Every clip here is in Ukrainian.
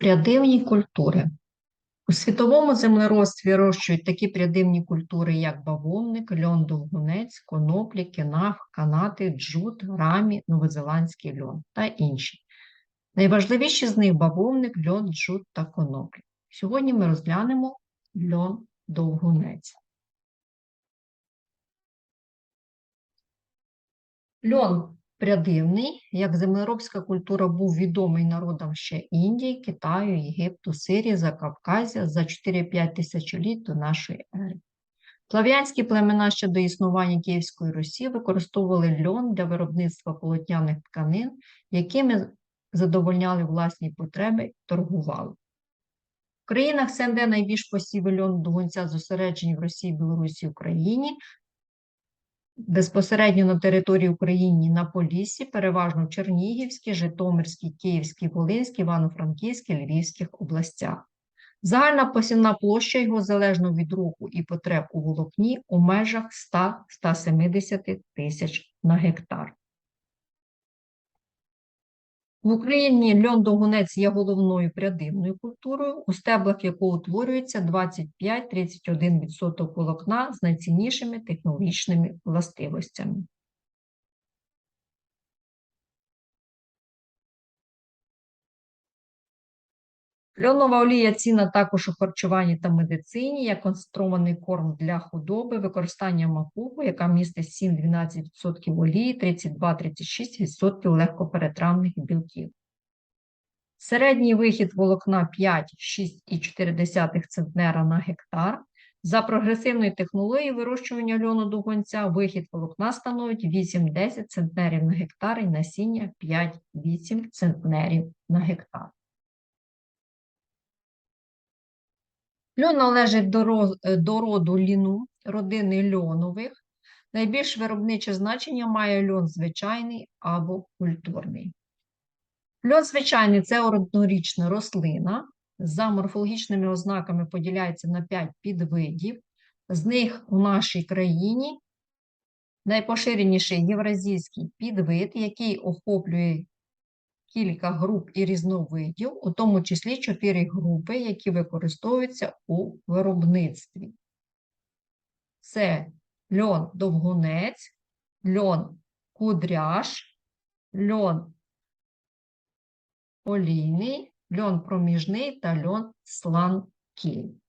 Прядивні культури. У світовому землеробстві вирощують такі прядивні культури, як бавовник, льон довгунець, коноплі, кенаф, канати, джут, рамі, новозеландський льон та інші. Найважливіші з них бавовник, льон, джут та коноплі. Сьогодні ми розглянемо льон довгунець. Льон прядивний, як землеробська культура, був відомий народам ще Індії, Китаю, Єгипту, Сирії, Закавказя за 4-5 тисячоліть до нашої ери. Слав'янські племена ще до існування Київської Русі використовували льон для виробництва полотняних тканин, якими задовольняли власні потреби і торгували. В країнах СНД найбільш посіви льон дугунця зосереджені в Росії, Білорусі, Україні, безпосередньо на території України на Поліссі, переважно в Чернігівській, Житомирській, Київській, Волинській, Івано-Франківській, Львівських областях. Загальна посівна площа його залежно від року і потреб у волокні у межах 100-170 тисяч на гектар. В Україні льон довгунець є головною прядивною культурою, у стеблах якого утворюється 25-31% волокна з найціннішими технологічними властивостями. Льонова олія цінна також у харчуванні та медицині, як концентрований корм для худоби, використання макуху, яка містить 7-12% олії, 32-36% легкоперетравних білків. Середній вихід волокна 5-6,4 центнера на гектар. За прогресивною технологією вирощування льону дугонця вихід волокна становить 8-10 центнерів на гектар і насіння 5-8 центнерів на гектар. Льон належить е, до роду ліну, родини льонових. Найбільш виробниче значення має льон звичайний або культурний. Льон звичайний це однорічна рослина. За морфологічними ознаками поділяється на 5 підвидів. З них у нашій країні найпоширеніший євразійський підвид, який охоплює кілька груп і різновидів, у тому числі чотири групи, які використовуються у виробництві. Це льон довгунець, льон кудряш, льон олійний, льон проміжний та льон сланкий.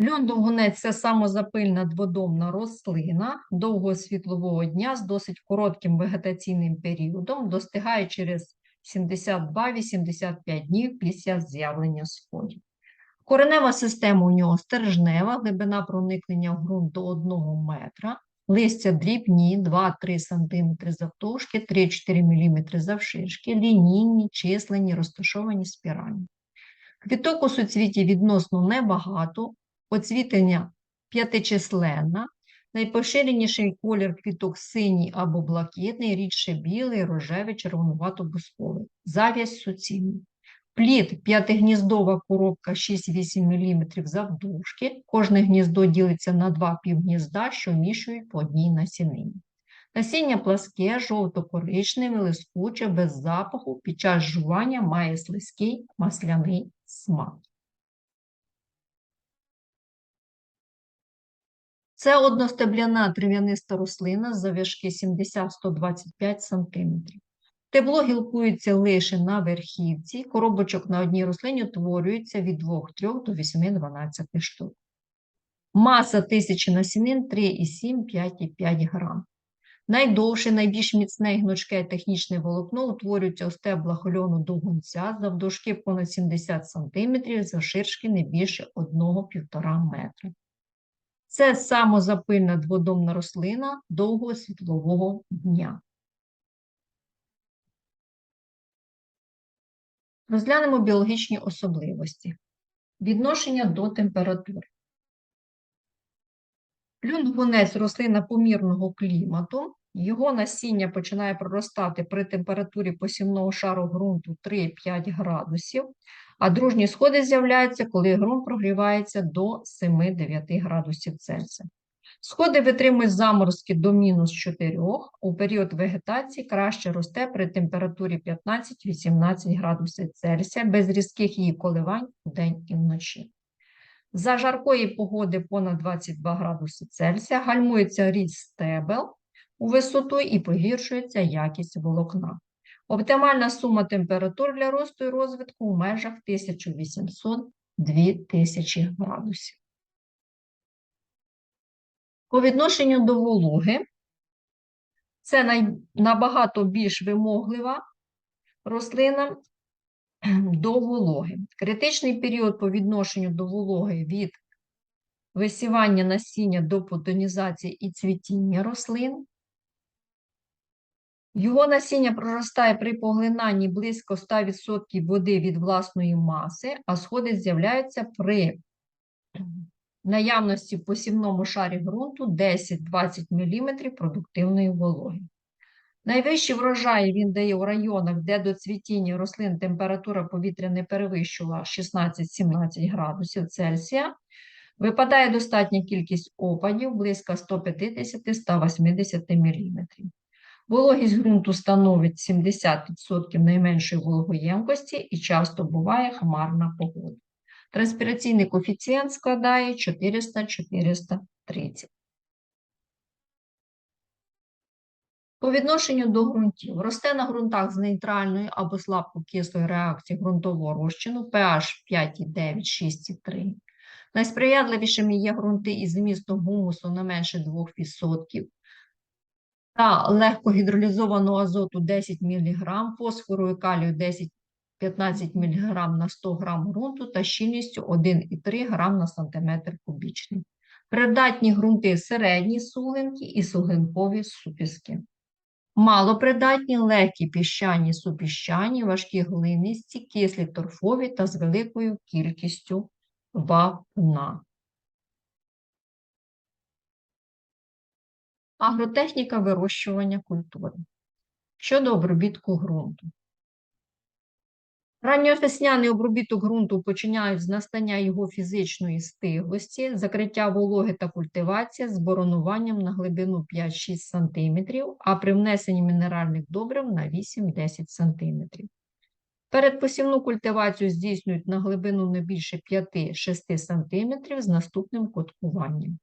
Льон довгунець це самозапильна дводомна рослина довгого світлового дня з досить коротким вегетаційним періодом, достигає через 72-85 днів після з'явлення сходів. Коренева система у нього стержнева, глибина проникнення в ґрунт до 1 метра, листя дрібні 2-3 см завтовшки, 3-4 мм завширшки, лінійні, численні, розташовані спіральні. Квіток у суцвіті відносно небагато, Оцвітення п'ятичисленна, найпоширеніший колір квіток синій або блакитний, рідше білий, рожевий, червонувато-бусковий. Зав'язь суцільний. Плід п'ятигніздова коробка 6-8 мм завдовжки. Кожне гніздо ділиться на два півгнізда, що вмішують по одній насінині. Насіння пласке, жовто-коричневе, лискуче, без запаху, під час жування має слизький масляний смак. Це одностебляна трав'яниста рослина з зав'язки 70-125 см. Тебло гілкується лише на верхівці, коробочок на одній рослині утворюється від 2-3 до 8-12 штук. Маса тисячі насінин 3,7-5,5 грам. Найдовше, найбільш міцне і гнучке технічне волокно утворюється у стеблах льону дугунця завдовжки понад 70 см, завширшки не більше 1-1,5 метра. Це самозапильна дводомна рослина довгого світлового дня. Розглянемо біологічні особливості. Відношення до температури. Плюнгунець рослина помірного клімату. Його насіння починає проростати при температурі посівного шару ґрунту 3-5 градусів, а дружні сходи з'являються, коли ґрунт прогрівається до 7-9 градусів Цельсія. Сходи витримують заморозки до мінус 4, у період вегетації краще росте при температурі 15-18 градусів Цельсія без різких її коливань вдень і вночі. За жаркої погоди понад 22 градуси Цельсія гальмується ріст стебел у висоту і погіршується якість волокна. Оптимальна сума температур для росту і розвитку у межах 1800-2000 градусів. По відношенню до вологи, це набагато більш вимоглива рослина до вологи. Критичний період по відношенню до вологи від висівання насіння до потонізації і цвітіння рослин. Його насіння проростає при поглинанні близько 100% води від власної маси, а сходи з'являються при наявності в посівному шарі ґрунту 10-20 мм продуктивної вологи. Найвищі врожаї він дає у районах, де до цвітіння рослин температура повітря не перевищувала 16-17 градусів Цельсія. Випадає достатня кількість опадів близько 150-180 мм. Вологість ґрунту становить 70% найменшої вологоємкості і часто буває хмарна погода. Транспіраційний коефіцієнт складає 400-430. По відношенню до ґрунтів. Росте на ґрунтах з нейтральною або слабкокислою реакцією ґрунтового розчину pH 5,9, 6,3. Найсприятливішими є ґрунти із змістом гумусу не менше 2% та легкогідролізованого азоту 10 мг, фосфору і калію 10 15 мг на 100 г ґрунту та щільністю 1,3 г на сантиметр кубічний. Придатні ґрунти середні суглинки і суглинкові супіски. Малопридатні легкі піщані супіщані, важкі глинисті, кислі торфові та з великою кількістю вапна. Агротехніка вирощування культури. Щодо обробітку ґрунту. Ранньовесняний обробіток ґрунту починають з настання його фізичної стиглості, закриття вологи та культивація з боронуванням на глибину 5-6 см, а при внесенні мінеральних добрив на 8-10 см. Передпосівну культивацію здійснюють на глибину не більше 5-6 см з наступним коткуванням.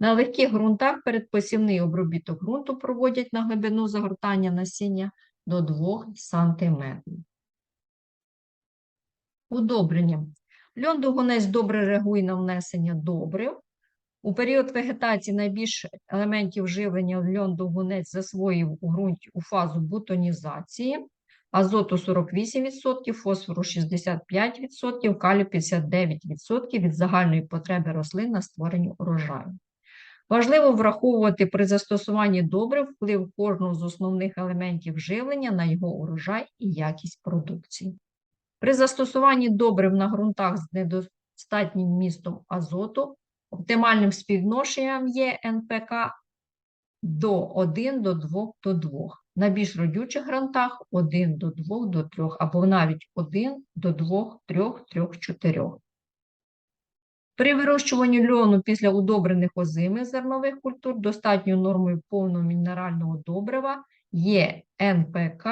На легких ґрунтах передпосівний обробіток ґрунту проводять на глибину загортання насіння до 2 см. Удобрення. Льон-дугунець добре реагує на внесення добрив. У період вегетації найбільше елементів живлення льон-дугунець засвоїв у ґрунті у фазу бутонізації, азоту 48%, фосфору 65%, калію 59% від загальної потреби рослин на створення урожаю. Важливо враховувати при застосуванні добрив вплив кожного з основних елементів живлення на його урожай і якість продукції. При застосуванні добрив на ґрунтах з недостатнім містом азоту оптимальним співвідношенням є НПК до 1 до 2 до 2. На більш родючих ґрунтах 1 до 2 до 3, або навіть 1 до 2, 3, 3, 4. При вирощуванні льону після удобрених озимих зернових культур достатньою нормою повного мінерального добрива є НПК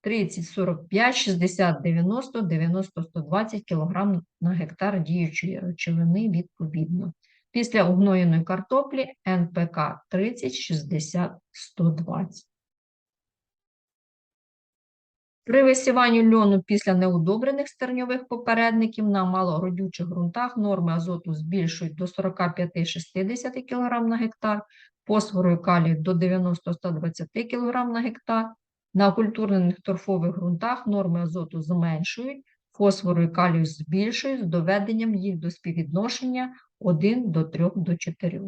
30, 45, 60, 90, 90, 120 кг на гектар діючої речовини відповідно. Після угноєної картоплі НПК 30, 60, 120. При висіванні льону після неудобрених стерньових попередників на малородючих ґрунтах норми азоту збільшують до 45-60 кг на гектар, фосфору і калію до 90-120 кг на гектар, на окультурнених торфових ґрунтах норми азоту зменшують, фосфору і калію збільшують з доведенням їх до співвідношення 1 до 3 до 4.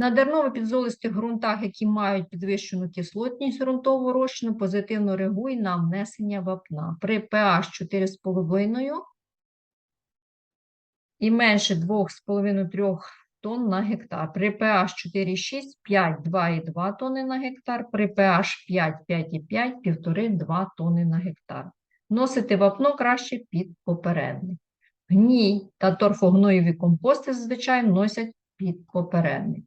На дерново-підзолистих ґрунтах, які мають підвищену кислотність ґрунтового розчину, позитивно реагує на внесення вапна. При pH 4,5 і менше 2,5-3 тонн на гектар. При pH 4,6 5, 2,2 тонни на гектар. При pH 5, 5,5 1,5-2 тонни на гектар. Вносити вапно краще під попередник. Гній та торфогноєві компости зазвичай вносять під попередник.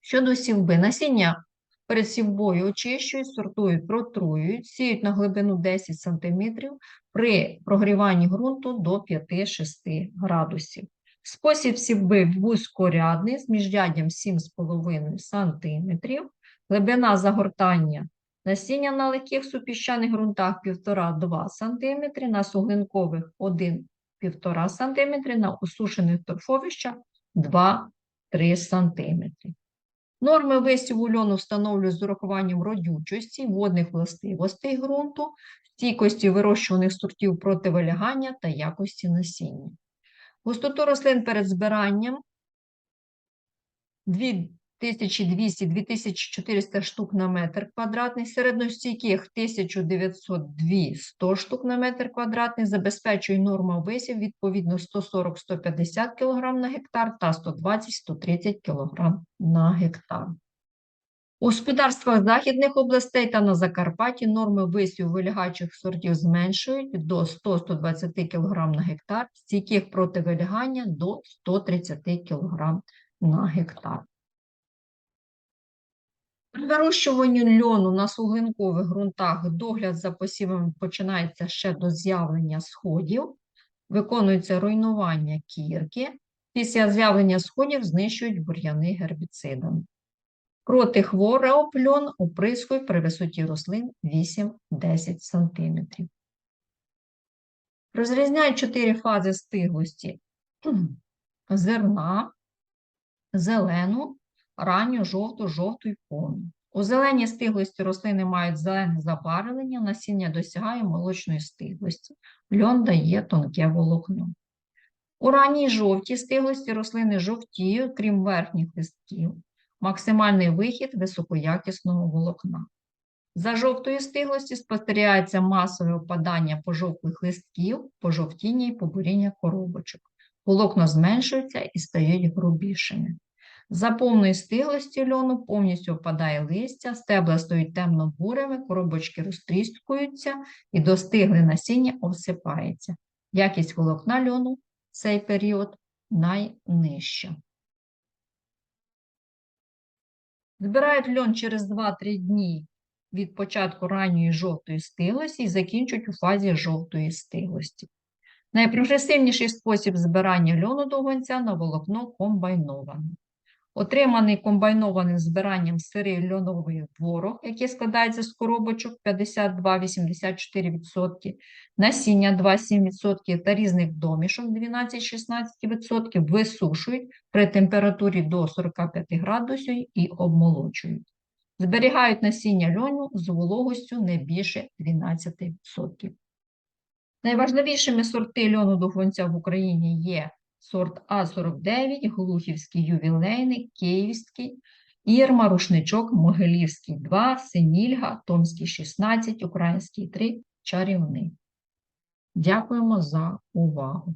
Щодо сівби, насіння перед сівбою очищують, сортують, протруюють, сіють на глибину 10 см при прогріванні ґрунту до 5-6 градусів. Спосіб сівби вузькорядний з міжряддям 7,5 см, глибина загортання насіння на легких супіщаних ґрунтах 1,5-2 см, на суглинкових 1,5 см, на осушених торфовищах 2-3 см. Норми висіву льону встановлюють з урахуванням родючості, водних властивостей ґрунту, стійкості вирощуваних сортів проти вилягання та якості насіння. Густоту рослин перед збиранням 2200-2400 штук на метр квадратний, середностійких 1900-100 штук на метр квадратний, забезпечує норма висів відповідно 140-150 кг на гектар та 120-130 кг на гектар. У господарствах західних областей та на Закарпатті норми висіву вилягачих сортів зменшують до 100-120 кг на гектар, стійких проти вилягання до 130 кг на гектар. При вирощуванні льону на суглинкових ґрунтах догляд за посівами починається ще до з'явлення сходів, виконується руйнування кірки. Після з'явлення сходів знищують бур'яни гербіцидами. Проти хворого льон оприскуй при висоті рослин 8-10 см. Розрізняють чотири фази стиглості зерна, зелену, ранню, жовту, жовту і повну. У зеленій стиглості рослини мають зелене забарвлення, насіння досягає молочної стиглості. Льон дає тонке волокно. У ранній жовтій стиглості рослини жовтіють, крім верхніх листків. Максимальний вихід високоякісного волокна. За жовтої стиглості спостерігається масове опадання пожовклих листків, пожовтіння і побуріння коробочок. Волокна зменшуються і стають грубішими. За повної стиглості льону повністю опадає листя, стебла стають темно-бурими, коробочки розтріскуються і достигле насіння обсипається. Якість волокна льону в цей період найнижча. Збирають льон через 2-3 дні від початку ранньої жовтої стиглості і закінчують у фазі жовтої стиглості. Найпрогресивніший спосіб збирання льону до гонця на волокно комбайноване. Отриманий комбайнованим збиранням сирий льоновий творог, який складається з коробочок 52-84%, насіння 2-7% та різних домішок 12-16% висушують при температурі до 45 градусів і обмолочують. Зберігають насіння льону з вологостю не більше 12%. Найважливішими сорти льону до гонця в Україні є сорт А49, Глухівський ювілейний, Київський, Ірма, Рушничок, Могилівський 2, Синільга, Томський 16, Український 3, Чарівний. Дякуємо за увагу.